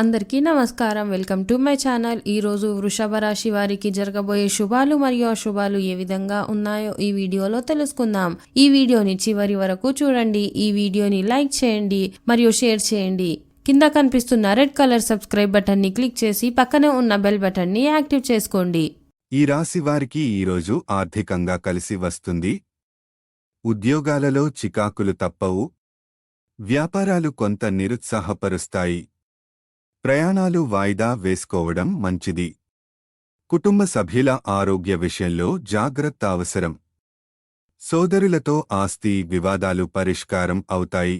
అందరికీ నమస్కారం. Welcome to my channel. ఈ రోజు వృషభ రాశి వారికి జరగబోయే శుభాలు మరియు అశుభాలు ఏ విధంగా ఉన్నాయో ఈ వీడియోలో తెలుసుకుందాం. ఈ వీడియోని చివరి వరకు చూడండి. ఈ వీడియోని లైక్ చేయండి మరియు షేర్ చేయండి. కింద కనిపిస్తున్న రెడ్ కలర్ సబ్స్క్రైబ్ బటన్ని క్లిక్ చేసి పక్కనే ఉన్న బెల్ బటన్ని యాక్టివ్ చేసుకోండి. ఈ రాశి వారికి ఈరోజు ఆర్థికంగా కలిసి వస్తుంది. ఉద్యోగాలలో చికాకులు తప్పవు. వ్యాపారాలు కొంత నిరుత్సాహపరుస్తాయి. ప్రయాణాలు వాయిదా వేసుకోవడం మంచిది. కుటుంబ సభ్యుల ఆరోగ్య విషయంలో జాగ్రత్త అవసరం. సోదరులతో ఆస్తి వివాదాలు పరిష్కారం అవుతాయి.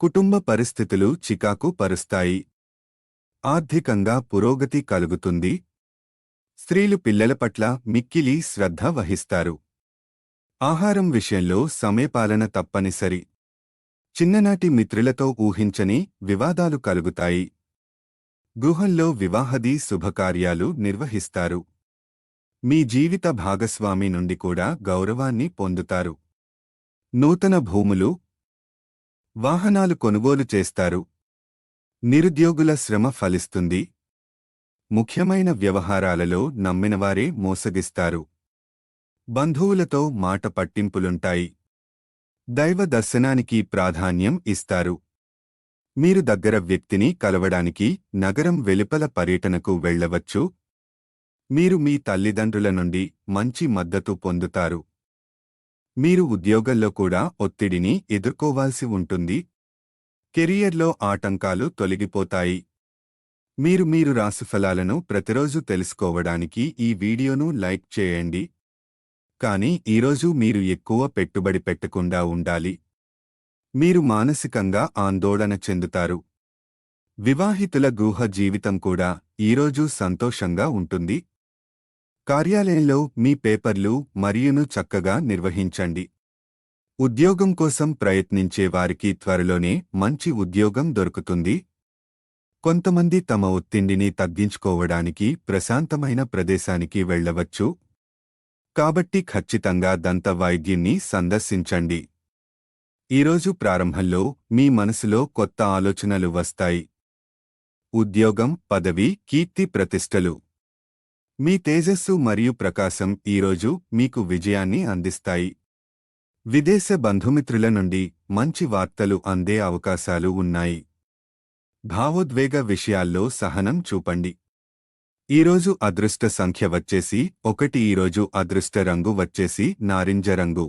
కుటుంబ పరిస్థితులు చికాకు పరుస్తాయి. ఆర్థికంగా పురోగతి కలుగుతుంది. స్త్రీలు పిల్లల పట్ల మిక్కిలి శ్రద్ధ వహిస్తారు. ఆహారం విషయంలో సమయపాలన తప్పనిసరి. చిన్ననాటి మిత్రులతో ఊహించని వివాదాలు కలుగుతాయి. గృహంలో వివాహది శుభకార్యాలు నిర్వహిస్తారు. మీ జీవిత భాగస్వామి నుండి కూడా గౌరవాన్ని పొందుతారు. నూతన భూములు వాహనాలు కొనుగోలు చేస్తారు. నిరుద్యోగుల శ్రమ ఫలిస్తుంది. ముఖ్యమైన వ్యవహారాలలో నమ్మినవారే మోసగిస్తారు. బంధువులతో మాట పట్టింపులుంటాయి. దైవ దర్శనానికి ప్రాధాన్యం ఇస్తారు. మీరు దగ్గర వ్యక్తిని కలవడానికి నగరం వెలుపల పర్యటనకు వెళ్ళవచ్చు. మీరు మీ తల్లిదండ్రుల నుండి మంచి మద్దతు పొందుతారు. మీరు ఉద్యోగంలో కూడా ఒత్తిడిని ఎదుర్కోవాల్సి ఉంటుంది. కెరియర్లో ఆటంకాలు తొలగిపోతాయి. మీరు మీరు రాశిఫలాలను ప్రతిరోజు తెలుసుకోవడానికి ఈ వీడియోను లైక్ చేయండి. కానీ ఈరోజు మీరు ఎక్కువ పెట్టుబడి పెట్టకుండా ఉండాలి. మీరు మానసికంగా ఆందోళన చెందుతారు. వివాహితుల గృహ జీవితం కూడా ఈరోజు సంతోషంగా ఉంటుంది. కార్యాలయంలో మీ పేపర్లు మరియును చక్కగా నిర్వహించండి. ఉద్యోగం కోసం ప్రయత్నించే వారికి త్వరలోనే మంచి ఉద్యోగం దొరుకుతుంది. కొంతమంది తమ ఒత్తిడిని తగ్గించుకోవడానికి ప్రశాంతమైన ప్రదేశానికి వెళ్ళవచ్చు. కాబట్టి ఖచ్చితంగా దంత వైద్యుణ్ణి సందర్శించండి. ఈరోజు ప్రారంభంలో మీ మనసులో కొత్త ఆలోచనలు వస్తాయి. ఉద్యోగం పదవి కీర్తి ప్రతిష్టలు. మీ తేజస్సు మరియు ప్రకాశం ఈరోజు మీకు విజయాన్ని అందిస్తాయి. విదేశ బంధుమిత్రుల నుండి మంచి వార్తలు అందే అవకాశాలు ఉన్నాయి. భావోద్వేగ విషయాల్లో సహనం చూపండి. ఈరోజు అదృష్ట సంఖ్య వచ్చేసి ఒకటి ఈరోజు అదృష్ట రంగు వచ్చేసి నారింజ రంగు.